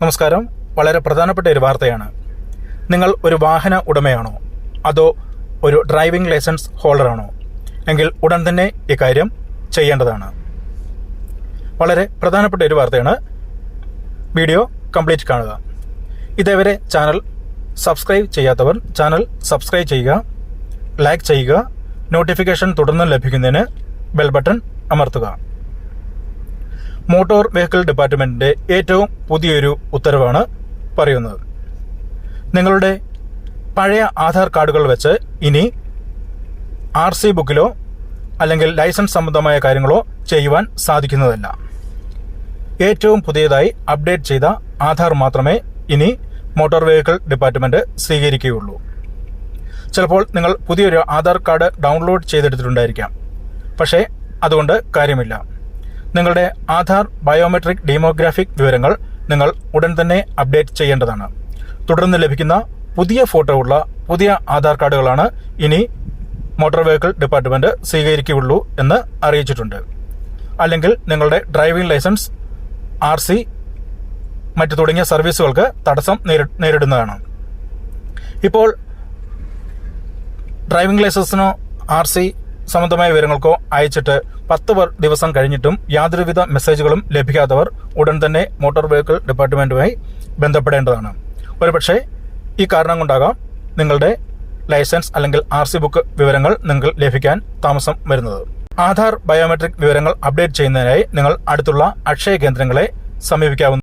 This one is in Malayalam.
നമസ്കാരം. വളരെ പ്രധാനപ്പെട്ട ഒരു വാർത്തയാണ്. നിങ്ങൾ ഒരു വാഹന ഉടമയാണോ? അതോ ഒരു ഡ്രൈവിംഗ് ലൈസൻസ് ഹോൾഡറാണോ? എങ്കിൽ ഉടൻ തന്നെ ഇക്കാര്യം ചെയ്യേണ്ടതാണ്. വളരെ പ്രധാനപ്പെട്ട ഒരു വാർത്തയാണ്. വീഡിയോ കംപ്ലീറ്റ് കാണുക. ഇതേവരെ ചാനൽ സബ്സ്ക്രൈബ് ചെയ്യാത്തവർ ചാനൽ സബ്സ്ക്രൈബ് ചെയ്യുക ലൈക്ക് ചെയ്യുക നോട്ടിഫിക്കേഷൻ തുടർന്ന് ലഭിക്കുന്നതിന് ബെൽ ബട്ടൺ അമർത്തുക. മോട്ടോർ വെഹിക്കിൾ ഡിപ്പാർട്ട്മെന്റിന്റെ ഏറ്റവും പുതിയൊരു ഉത്തരവാണ് പറയുന്നത്. നിങ്ങളുടെ പഴയ ആധാർ കാർഡുകൾ വെച്ച് ഇനി ആർ സി ബുക്കിലോ അല്ലെങ്കിൽ ലൈസൻസ് സംബന്ധമായ കാര്യങ്ങളോ ചെയ്യുവാൻ സാധിക്കുന്നതല്ല. ഏറ്റവും പുതിയതായി അപ്ഡേറ്റ് ചെയ്ത ആധാർ മാത്രമേ ഇനി മോട്ടോർ വെഹിക്കിൾ ഡിപ്പാർട്ട്മെന്റ് സ്വീകരിക്കുകയുള്ളൂ. ചിലപ്പോൾ നിങ്ങൾ പുതിയൊരു ആധാർ കാർഡ് ഡൗൺലോഡ് ചെയ്തെടുത്തിട്ടുണ്ടായിരിക്കാം. പക്ഷേ അതുകൊണ്ട് കാര്യമില്ല. നിങ്ങളുടെ ആധാർ ബയോമെട്രിക് ഡെമോഗ്രാഫിക് വിവരങ്ങൾ നിങ്ങൾ ഉടൻ തന്നെ അപ്ഡേറ്റ് ചെയ്യേണ്ടതാണ്. തുടർന്ന് ലഭിക്കുന്ന പുതിയ ഫോട്ടോ ഉള്ള പുതിയ ആധാർ കാർഡുകളാണ് ഇനി മോട്ടോർ വെഹിക്കിൾ ഡിപ്പാർട്ട്മെന്റ് സ്വീകരിക്കുകയുള്ളൂ എന്ന് അറിയിച്ചിട്ടുണ്ട്. അല്ലെങ്കിൽ നിങ്ങളുടെ ഡ്രൈവിംഗ് ലൈസൻസ് ആർ സി മറ്റു തുടങ്ങിയ സർവീസുകൾക്ക് തടസ്സം നേരിടുന്നതാണ്. ഇപ്പോൾ ഡ്രൈവിംഗ് ലൈസൻസിനോ ആർ സി സംബന്ധമായ വിവരങ്ങൾക്കോ അയച്ചിട്ട് പത്ത് ദിവസം കഴിഞ്ഞിട്ടും യാതൊരുവിധ മെസ്സേജുകളും ലഭിക്കാത്തവർ ഉടൻ തന്നെ മോട്ടോർ വെഹിക്കിൾ ഡിപ്പാർട്ട്മെന്റുമായി ബന്ധപ്പെടേണ്ടതാണ്. ഒരുപക്ഷെ ഈ കാരണം കൊണ്ടാകാം നിങ്ങളുടെ ലൈസൻസ് അല്ലെങ്കിൽ ആർ സി ബുക്ക് വിവരങ്ങൾ നിങ്ങൾ ലഭിക്കാൻ താമസം വരുന്നത്. ആധാർ ബയോമെട്രിക് വിവരങ്ങൾ അപ്ഡേറ്റ് ചെയ്യുന്നതിനായി നിങ്ങൾ അടുത്തുള്ള അക്ഷയ കേന്ദ്രങ്ങളെ സമീപിക്കാവുന്ന